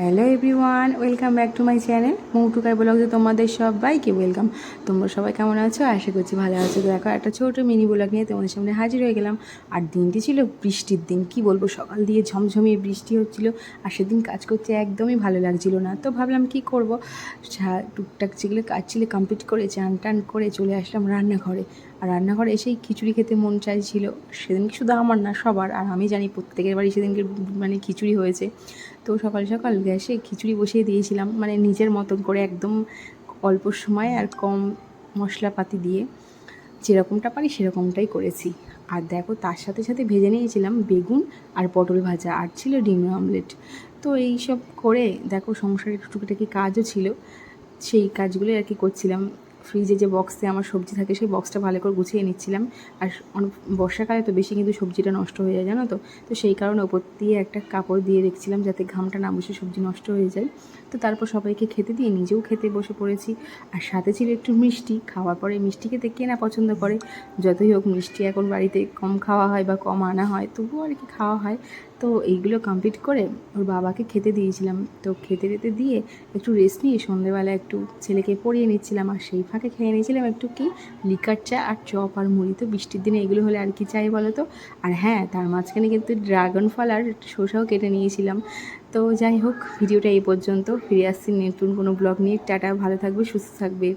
Hello everyone welcome back to my channel Moutukai ব্লগে তোমাদের সবাইকে ওয়েলকাম তোমরা সবাই কেমন আছো? আশা করছি ভালো আছো। দেখো, একটা ছোটো মিনি ব্লগ নিয়ে তোমাদের সামনে হাজির হয়ে গেলাম। আর দিনটি ছিল বৃষ্টির দিন, কি বলব? সকাল দিয়ে ঝমঝমিয়ে বৃষ্টি হচ্ছিল আর সেদিন কাজ করতে একদমই ভালো লাগছিল না। তো ভাবলাম কি করব? টুকটাক যেগুলো কাজ ছিল কমপ্লিট করে চান টান করে চলে আসলাম রান্নাঘরে। আর রান্নাঘরে এসেই খিচুড়ি খেতে মন চাইছিল। সেদিনকে শুধু আমার না, সবার। আর আমি জানি প্রত্যেকের বাড়ি সেদিনকে মানে খিচুড়ি হয়েছে। তো সকাল সকাল গ্যাসে খিচুড়ি বসিয়ে দিয়েছিলাম মানে নিজের মতন করে একদম অল্প সময় আর কম মশলাপাতি দিয়ে। যেরকমটা পারি সেরকমটাই করেছি। আর দেখো, তার সাথে সাথে ভেজে নিয়েছিলাম বেগুন আর পটল ভাজা আর ছিল ডিমের অমলেট। তো এই সব করে দেখো সংসারের টুকিটাকি কাজও ছিল। সেই কাজগুলোই আর কি করছিলাম। ফ্রিজে যে বক্সে আমার সবজি থাকে, সেই বক্সটা ভালো করে গুছিয়ে নিচ্ছিলাম। আর বর্ষাকালে তো বেশি কিন্তু সবজিটা নষ্ট হয়ে যায়, জানো তো? তো সেই কারণে ওপর দিয়ে একটা কাপড় দিয়ে রেখেছিলাম যাতে ঘামটা না বসে সবজি নষ্ট হয়ে যায়। তো তারপর সবাইকে খেতে দিয়ে নিজেও খেতে বসে পড়েছি। আর সাথে ছিল একটু মিষ্টি, খাওয়ার পরে মিষ্টি খেতে কে না পছন্দ করে? যতই হোক মিষ্টি এখন বাড়িতে কম খাওয়া হয় বা কম আনা হয়, তবুও আর কি খাওয়া হয়। তো এইগুলো কমপ্লিট করে ওর বাবাকে খেতে দিয়েছিলাম। তো খেতে দিতে দিয়ে একটু রেস্ট নিয়ে সন্ধেবেলা একটু ছেলেকে পড়িয়ে নিচ্ছিলাম। আর সেই ফাঁকে খেয়ে নিয়েছিলাম একটু কি? লিকার চা আর চপ আর মুড়ি। তো বৃষ্টির দিনে এগুলো হলে আর কি চাই বলো তো? আর হ্যাঁ তার মাঝখানে কিন্তু ড্রাগন ফল আর শসাও কেটে নিয়েছিলাম। তো যাই হোক, ভিডিওটা এই পর্যন্ত। ফিরে আসছি নতুন কোনো ব্লগ নিয়ে। টাটা, ভালো থাকবে, সুস্থ থাকবে।